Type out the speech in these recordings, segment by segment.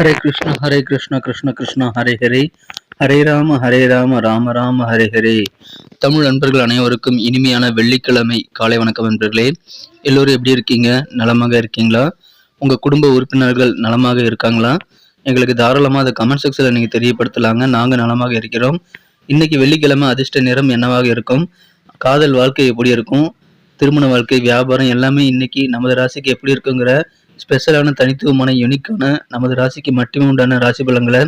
ஹரே கிருஷ்ண ஹரே கிருஷ்ண கிருஷ்ண கிருஷ்ண ஹரே ஹரே ஹரே ராம ஹரே ராம ராம ராம ஹரே ஹரே தமிழ் நண்பர்கள் அனைவருக்கும் இனிமையான வெள்ளிக்கிழமை காலை வணக்கம் நண்பர்களே. எல்லோரும் எப்படி இருக்கீங்க? நலமாக இருக்கீங்களா? உங்கள் குடும்ப உறுப்பினர்கள் நலமாக இருக்காங்களா? எங்களுக்கு தாராளமாக அதை கமெண்ட் செக்ஷனில் நீங்கள் தெரியப்படுத்தலாங்க. நாங்கள் நலமாக இருக்கிறோம். இன்னைக்கு வெள்ளிக்கிழமை அதிர்ஷ்ட நிறம் என்னவாக இருக்கும்? காதல் வாழ்க்கை எப்படி இருக்கும்? திருமண வாழ்க்கை வியாபாரம் எல்லாமே இன்னைக்கு நமது ராசிக்கு எப்படி இருக்குங்கிற ஸ்பெஷலான தனித்துவமான யூனிக்கான நமது ராசிக்கு மட்டுமே உண்டான ராசி பலங்களை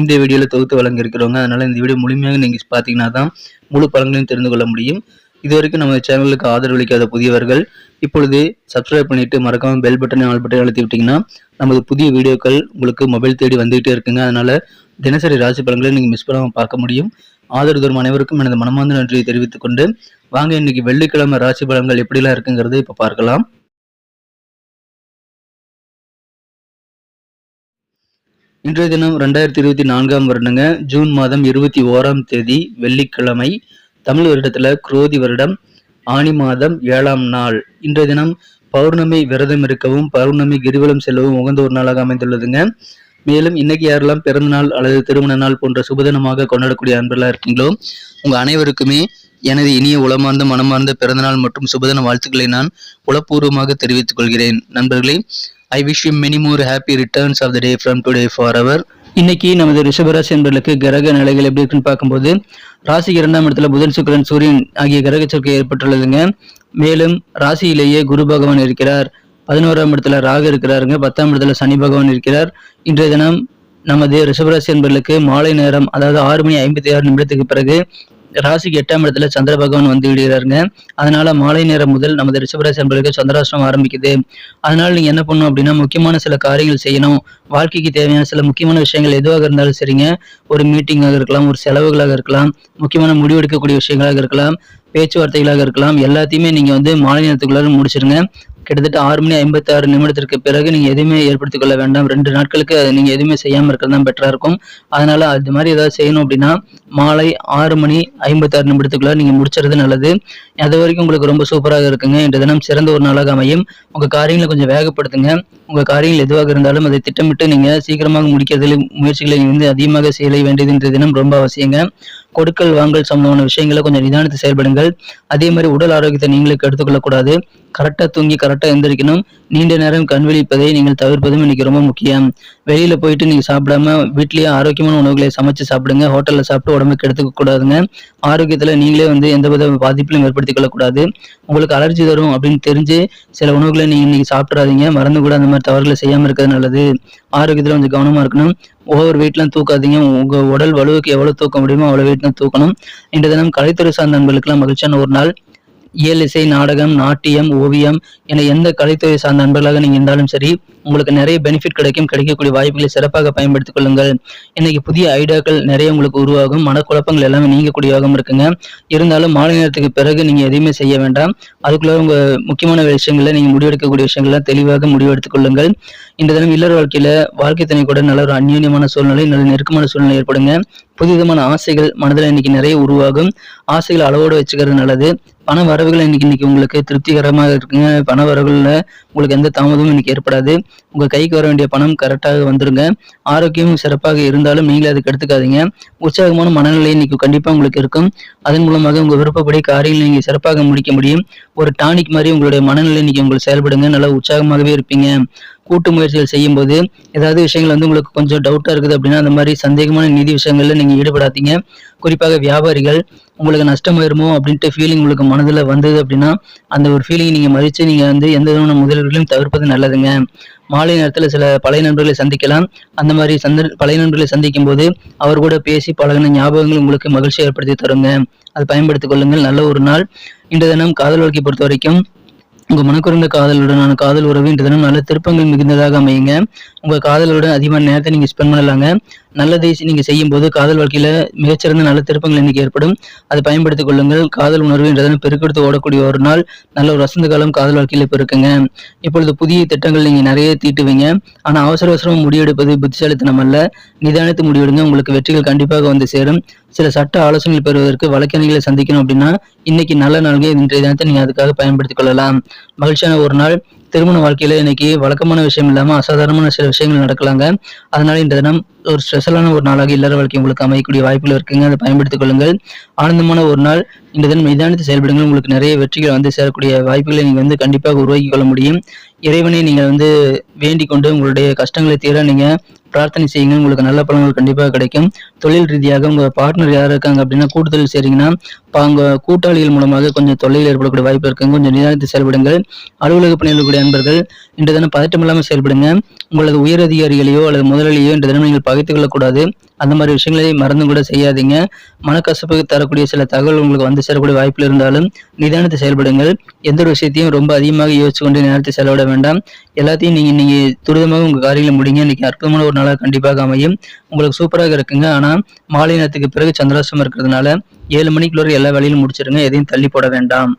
இந்த வீடியோவில் தொகுத்து வழங்கியிருக்கிறோங்க. அதனால் இந்த வீடியோ முழுமையாக நீங்கள் பார்த்தீங்கன்னா தான் முழு பலன்களையும் தெரிந்து கொள்ள முடியும். இது வரைக்கும் நம்ம சேனலுக்கு ஆதரவளிக்காத புதியவர்கள் இப்பொழுது சப்ஸ்கிரைப் பண்ணிவிட்டு மறக்காமல் பெல் பட்டனை ஆல் பட்டனை அழுத்தி விட்டிங்கன்னா நமது புதிய வீடியோக்கள் உங்களுக்கு மொபைல் தேடி வந்துகிட்டே இருக்குங்க. அதனால் தினசரி ராசி பலன்களை நீங்கள் மிஸ் பண்ணாமல் பார்க்க முடியும். ஆதரவு தரும் அனைவருக்கும் எனது மனமார்ந்த நன்றியை தெரிவித்துக் கொண்டு வாங்க இன்னைக்கு வெள்ளிக்கிழமை ராசி பலன்கள் எப்படிலாம் இருக்குங்கிறத இப்போ பார்க்கலாம். இன்றைய தினம் ரெண்டாயிரத்தி இருபத்தி நான்காம் வருடங்க ஜூன் மாதம் இருபத்தி ஓராம் தேதி வெள்ளிக்கிழமை தமிழ் வருடத்துல குரோதி வருடம் ஆனி மாதம் ஏழாம் நாள். இன்றைய தினம் பௌர்ணமி விரதம் இருக்கவும் பௌர்ணமி கிரிவலம் செல்லவும் உகந்த ஒரு நாளாக அமைந்துள்ளதுங்க. மேலும் இன்னைக்கு யாரெல்லாம் பிறந்த நாள் அல்லது திருமண நாள் போன்ற சுபதினமாக கொண்டாடக்கூடிய அன்பர்களாக இருக்கீங்களோ உங்க அனைவருக்குமே எனது இனிய உளமார்ந்த மனமார்ந்த பிறந்தநாள் மற்றும் சுபதின வாழ்த்துக்களை நான் உளப்பூர்வமாக தெரிவித்துக் கொள்கிறேன். நண்பர்களே I wish you many more happy returns of the day from today for அவர் இன்னைக்கு நமது ரிஷபராசி என்பர்களுக்கு கிரக நிலைகள் எப்படி இருக்குன்னு பார்க்கும்போது ராசிக்கு இரண்டாம் இடத்துல புதன் சுக்கரன் சூரியன் ஆகிய கிரக சேர்க்கை ஏற்பட்டுள்ளதுங்க. மேலும் ராசியிலேயே குரு பகவான் இருக்கிறார். பதினோராம் இடத்துல ராகு இருக்கிறாருங்க. பத்தாம் இடத்துல சனி பகவான் இருக்கிறார். இன்றைய தினம் நமது ரிஷபராசி என்பர்களுக்கு மாலை நேரம் அதாவது ஆறு மணி ஐம்பத்தி ஆறு நிமிடத்துக்கு பிறகு ராசிக்கு எட்டாம் இடத்துல சந்திர பகவான் வந்து விடுகிறாருங்க. அதனால மாலை நேரம் முதல் நமது ரிஷபராசி அன்பர்களுக்கு சந்திராஷ்டிரம் ஆரம்பிக்குது. அதனால நீங்க என்ன பண்ணணும் அப்படின்னா முக்கியமான சில காரியங்கள் செய்யணும். வாழ்க்கைக்கு தேவையான சில முக்கியமான விஷயங்கள் எதுவாக இருந்தாலும் சரிங்க. ஒரு மீட்டிங்காக இருக்கலாம் ஒரு செலவுகளாக இருக்கலாம் முக்கியமான முடிவெடுக்கக்கூடிய விஷயங்களாக இருக்கலாம் பேச்சுவார்த்தைகளாக இருக்கலாம். எல்லாத்தையுமே நீங்க வந்து மாலை நேரத்துக்குள்ளார முடிச்சிருங்க. கிட்டத்தட்ட ஆறு மணி ஐம்பத்தி ஆறு நிமிடத்திற்கு பிறகு நீங்க எதுவுமே ஏற்படுத்திக் கொள்ள வேண்டாம். ரெண்டு நாட்களுக்கு அதை நீங்க எதுவுமே செய்யாம இருக்கிறது தான் பெட்டரா இருக்கும். அதனால அது மாதிரி ஏதாவது செய்யணும் அப்படின்னா மாலை ஆறு மணி ஐம்பத்தி ஆறு நிமிடத்துக்குள்ள நீங்க முடிச்சுறது நல்லது. அது வரைக்கும் உங்களுக்கு ரொம்ப சூப்பராக இருக்குங்க. இன்று தினம் சிறந்த ஒரு நாளாக அமையும். உங்க காரியங்களை கொஞ்சம் வேகப்படுத்துங்க. உங்க காரியங்கள் எதுவாக இருந்தாலும் அதை திட்டமிட்டு நீங்க சீக்கிரமாக முடிக்கிறதுல முயற்சிகளை வந்து அதிகமாக செய்ய வேண்டியது இன்றைய தினம் ரொம்ப அவசியங்க. கொடுக்கல் வாங்கல் சம்பந்தமான விஷயங்களை கொஞ்சம் நிதானத்தை செயல்படுங்கள். அதே மாதிரி உடல் ஆரோக்கியத்தை நீங்களே எடுத்துக்கொள்ளக்கூடாது கரெக்டாக தூங்கி கரெக்டாக எந்திரிக்கணும். நீண்ட நேரம் கண் விழிப்பதை நீங்கள் தவிர்ப்பதும் இன்னைக்கு ரொம்ப முக்கியம். வெளியில் போயிட்டு நீங்க சாப்பிடாம வீட்லேயே ஆரோக்கியமான உணவுகளை சமைச்சு சாப்பிடுங்க. ஹோட்டலில் சாப்பிட்டு உடம்புக்கு எடுத்துக்க கூடாதுங்க ஆரோக்கியத்துல நீங்களே வந்து எந்த வித பாதிப்பிலும் ஏற்படுத்திக் கொள்ளக்கூடாது உங்களுக்கு அலர்ஜி தரும் அப்படின்னு தெரிஞ்சு சில உணவுகளை நீங்க இன்னைக்கு சாப்பிட்றாதீங்க மறந்து கூட அந்த மாதிரி தவறுகளை செய்யாமல் இருக்கிறது நல்லது. ஆரோக்கியத்துல கொஞ்சம் கவனமா இருக்கணும். ஒவ்வொரு வெயிட்லாம் தூக்காதீங்க. உங்க உடல் வலுவுக்கு எவ்வளவு தூக்க முடியுமோ அவ்வளவு வெயிட் தூக்கணும். இந்த தினம் கலைத்துறை சார்ந்த நண்பர்களுக்கெல்லாம் மகிழ்ச்சியான ஒரு நாள். இயல் இசை நாடகம் நாட்டியம் ஓவியம் என எந்த கலைத்துறை சார்ந்த நண்பர்களாக நீங்க இருந்தாலும் சரி உங்களுக்கு நிறைய பெனிஃபிட் கிடைக்கும் கிடைக்கக்கூடிய வாய்ப்புகளை சிறப்பாக பயன்படுத்திக் கொள்ளுங்கள். இன்னைக்கு புதிய ஐடியாக்கள் நிறைய உங்களுக்கு உருவாகும் மனக்குழப்பங்கள் எல்லாமே நீங்கக்கூடியவாகவும் இருக்குங்க. இருந்தாலும் மாலை நேரத்துக்கு பிறகு நீங்க எதையுமே செய்ய வேண்டாம். அதுக்குள்ள உங்க முக்கியமான விஷயங்களை நீங்க முடிவெடுக்கக்கூடிய விஷயங்களை தெளிவாக முடிவெடுத்துக் கொள்ளுங்கள். இந்த தினம் இல்லற வாழ்க்கையில வாழ்க்கை துணை கூட நல்ல ஒரு அந்யோன்யமான சூழ்நிலை நல்ல நெருக்கமான சூழ்நிலை ஏற்படுங்க. புதுவிதமான ஆசைகள் மனதில் இன்னைக்கு நிறைய உருவாகும். ஆசைகளை அளவோடு வச்சுக்கிறது நல்லது. பண வரவுகள் இன்னைக்கு இன்னைக்கு உங்களுக்கு திருப்திகரமாக இருக்குங்க. பண வரவுகள்ல உங்களுக்கு எந்த தாமதமும் இன்னைக்கு ஏற்படாது. உங்க கைக்கு வர வேண்டிய பணம் கரெக்டாக வந்துருங்க. ஆரோக்கியமும் சிறப்பாக இருந்தாலும் நீங்களே அதுக்கு எடுத்துக்காதீங்க. உற்சாகமான மனநிலை இன்னைக்கு கண்டிப்பா உங்களுக்கு இருக்கும். அதன் மூலமாக உங்க விருப்பப்படி காரியங்களை நீங்க சிறப்பாக முடிக்க முடியும். ஒரு டானிக் மாதிரி உங்களுடைய மனநிலை இன்னைக்கு உங்களுக்கு செயல்படுங்க நல்லா உற்சாகமாகவே இருப்பீங்க. கூட்டு முயற்சிகள் செய்யும் போது ஏதாவது விஷயங்கள் வந்து உங்களுக்கு கொஞ்சம் டவுட்டா இருக்குது அப்படின்னா அந்த மாதிரி சந்தேகமான நிதி விஷயங்கள்ல நீங்க ஈடுபடாதீங்க. குறிப்பாக வியாபாரிகள் உங்களுக்கு நஷ்டம் வருமோ அப்படின்ட்டு ஃபீலிங் உங்களுக்கு மனதில் வந்தது அப்படின்னா அந்த ஒரு ஃபீலிங் நீங்க மறித்து நீங்க வந்து எந்த விதமான முதலீடுகளையும் தவிர்ப்பது நல்லதுங்க. மாலை நேரத்தில் சில பழைய நண்பர்களை சந்திக்கலாம். அந்த மாதிரி சந்த பழைய நண்பர்களை சந்திக்கும் போது அவர் கூட பேசி பழகின ஞாபகங்கள் உங்களுக்கு மகிழ்ச்சி ஏற்படுத்தி தருங்க. அதை பயன்படுத்திக் கொள்ளுங்கள். நல்ல ஒரு நாள். இன்று தினம் காதல் வாழ்க்கை பொறுத்த வரைக்கும் உங்க மனக்குறந்த காதலுடனான காதல் உறவு இன்று தினம் நல்ல திருப்பங்கள் மிகுந்ததாக அமையுங்க. உங்க காதலுடன் அதிகமான நேரத்தை நீங்க ஸ்பெண்ட் பண்ணலாங்க. நல்லதை நீங்க செய்யும் போது காதல் வாழ்க்கையில மிகச்சிறந்த நல்ல திருப்பங்கள் இன்னைக்கு ஏற்படும். அதை பயன்படுத்திக் கொள்ளுங்கள். காதல் உணர்வு இன்று பெருக்கெடுத்து ஓடக்கூடிய ஒரு நாள். நல்ல ஒரு வசந்த காலம் காதல் வாழ்க்கையில இப்ப இருக்குங்க இப்பொழுது புதிய திட்டங்கள் நீங்க நிறைய தீட்டுவீங்க. ஆனா அவசர அவசரமா முடிவெடுப்பது புத்திசாலித்தனம் அல்ல நிதானித்து முடிவெடுங்க. உங்களுக்கு வெற்றிகள் கண்டிப்பாக வந்து சேரும். சில சட்ட ஆலோசனைகள் பெறுவதற்கு வழக்கறிஞர்களை சந்திக்கணும் அப்படின்னா இன்னைக்கு நல்ல நாள்கள் இன்றைய தினத்தை நீங்க அதுக்காக பயன்படுத்திக் கொள்ளலாம். மகிழ்ச்சியான ஒரு நாள். திருமண வாழ்க்கையில இன்னைக்கு வழக்கமான விஷயம் இல்லாம அசாதாரணமான சில விஷயங்கள் நடக்கலாங்க. அதனால இந்த தினம் ஒரு ஸ்பெஷலான ஒரு நாளாக இல்லற வாழ்க்கை உங்களுக்கு அமையக்கூடிய வாய்ப்புகள் இருக்குங்க. அதை பயன்படுத்திக் கொள்ளுங்கள். ஆனந்தமான ஒரு நாள். இந்த தினம் நிதானித்து செயல்படுங்கள். உங்களுக்கு நிறைய வெற்றிகள் வந்து சேரக்கூடிய வாய்ப்புகளை நீங்க வந்து கண்டிப்பாக உருவாக்கி கொள்ள முடியும். இறைவனை நீங்கள் வந்து வேண்டிக் கொண்டு உங்களுடைய கஷ்டங்களை தீர நீங்க பிரார்த்தனை செய்யுங்க உங்களுக்கு நல்ல பலன்கள் கண்டிப்பாக கிடைக்கும். தொழில் ரீதியாக உங்கள் பார்ட்னர் யார் இருக்காங்க அப்படின்னா கூட்டுதல் செய்கிறீங்கன்னா இப்போ அவங்க கூட்டாளிகள் மூலமாக கொஞ்சம் தொல்லையில் ஏற்படக்கூடிய வாய்ப்பு இருக்குங்க. கொஞ்சம் நிதானித்து செயல்படுங்கள். அலுவலக பணியில் கூடிய அன்பர்கள் இன்று தினம் பதட்டம் இல்லாமல் செயல்படுங்க. உங்களது உயர் அதிகாரிகளையோ அல்லது முதலாளியோ இன்று தினம் நீங்கள் பகைத்துக் கொள்ளக்கூடாது. அந்த மாதிரி விஷயங்களை மறந்தும் கூட செய்யாதீங்க. மனக்கசப்புக்கு தரக்கூடிய சில தகவல் உங்களுக்கு வந்து சேரக்கூடிய வாய்ப்புகள் இருந்தாலும் நிதானத்தை செயல்படுங்கள். எந்த ஒரு விஷயத்தையும் ரொம்ப அதிகமாக யோசிச்சு கொண்டு நேரத்தை செலவிட வேண்டாம். எல்லாத்தையும் நீங்க இன்னைக்கு துரிதமாக உங்க காரியங்களை முடிங்க. இன்னைக்கு அற்புதமான ஒரு நாளாக கண்டிப்பாக அமையும். உங்களுக்கு சூப்பராக இருக்குங்க. ஆனா மாலை நேரத்துக்கு பிறகு சந்திராசம் இருக்கிறதுனால ஏழு மணிக்குள்ள எல்லா வேலையிலும் முடிச்சிருங்க. எதையும் தள்ளி போட வேண்டாம்.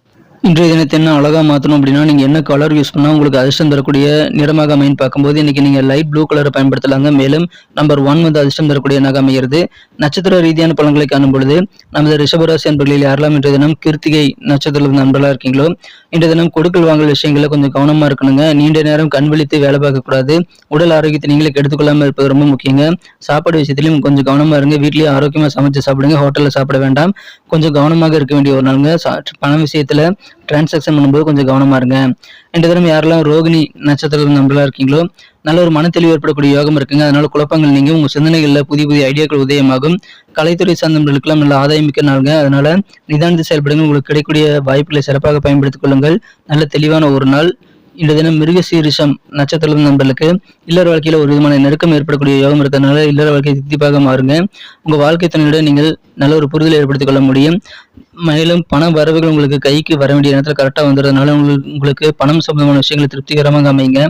இன்றைய தினத்தை என்ன அழகாக மாற்றணும் அப்படின்னா நீங்கள் என்ன கலர் யூஸ் பண்ணால் உங்களுக்கு அதிர்ஷ்டம் தரக்கூடிய நிறமாக அமைன்னு பார்க்கும்போது இன்றைக்கி நீங்கள் லைட் ப்ளூ கலரை பயன்படுத்தலாங்க. மேலும் நம்பர் ஒன் வந்து அதிர்ஷ்டம் தரக்கூடிய எண்ணாக அமைகிறது. நட்சத்திர ரீதியான பலன்களை காணும் பொழுது நமது ரிஷபராசி அன்பர்களில் யாரெல்லாம் இன்றைய தினம் கிருத்திகை நட்சத்திரத்தில் நண்பர்களாக இருக்கீங்களோ இன்றைய தினம் கொடுக்கல் வாங்கல் விஷயங்களில் கொஞ்சம் கவனமாக இருக்கணுங்க. நீண்ட நேரம் கண் விழித்து வேலை பார்க்கக்கூடாது. உடல் ஆரோக்கியத்தை நீங்களே கெடுத்துக்கொள்ளாமல் இருப்பது ரொம்ப முக்கியங்க. சாப்பாடு விஷயத்திலையும் கொஞ்சம் கவனமாக இருங்க. வீட்லேயே ஆரோக்கியமாக சமைச்சு சாப்பிடுங்க. ஹோட்டலில் சாப்பிட வேண்டாம். கொஞ்சம் கவனமாக இருக்க வேண்டிய ஒரு நாளுங்க. பணம் பண விஷயத்தில் டிரான்சாக்ஷன் பண்ணும்போது கொஞ்சம் கவனமா இருங்க. ரெண்டு தினம் யாரெல்லாம் ரோகிணி நட்சத்திரம் நம்பலாம் இருக்கீங்களோ நல்ல ஒரு மனத்தெளிவு ஏற்படக்கூடிய யோகம் இருக்குங்க. அதனால குழப்பங்கள் நீங்கள் உங்கள் சிந்தனைகளில் புதிய புதிய ஐடியாக்கள் உதயமாகும். கலைத்துறை சார்ந்தவர்களுக்கெல்லாம் நல்ல ஆதாயம் மிக்க நாளுங்க. அதனால நிதானித்து செயல்படுங்க. உங்களுக்கு கிடைக்கக்கூடிய வாய்ப்புகளை சிறப்பாக பயன்படுத்திக் கொள்ளுங்கள். நல்ல தெளிவான ஒரு நாள். இந்த தினம் மிருகசீரிஷம் நட்சத்திரம் நண்பர்களுக்கு இல்லற வாழ்க்கையில ஒரு விதமான நெருக்கம் ஏற்படக்கூடிய யோகம் இருக்கிறதுனால இல்லற வாழ்க்கை தித்திப்பாக மாறுங்க. உங்க வாழ்க்கை துணையுடன் நீங்கள் நல்ல ஒரு புரிதலை ஏற்படுத்திக் கொள்ள முடியும். மேலும் பண வரவுகள் உங்களுக்கு கைக்கு வர வேண்டிய நேரத்தில் கரெக்டாக வந்துடுறதுனால உங்களுக்கு உங்களுக்கு பணம் சம்பந்தமான விஷயங்களை திருப்திகரமாக அமைங்க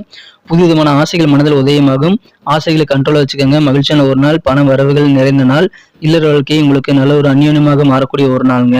புது விதமான ஆசைகள் மனதில் உதயமாகும். ஆசைகளை கண்ட்ரோலாக வச்சுக்கோங்க. மகிழ்ச்சியான ஒரு நாள் பண வரவுகள் நிறைந்த நாள் இல்லற வாழ்க்கை உங்களுக்கு நல்ல ஒரு அந்யோன்யமாக மாறக்கூடிய ஒரு நாளுங்க.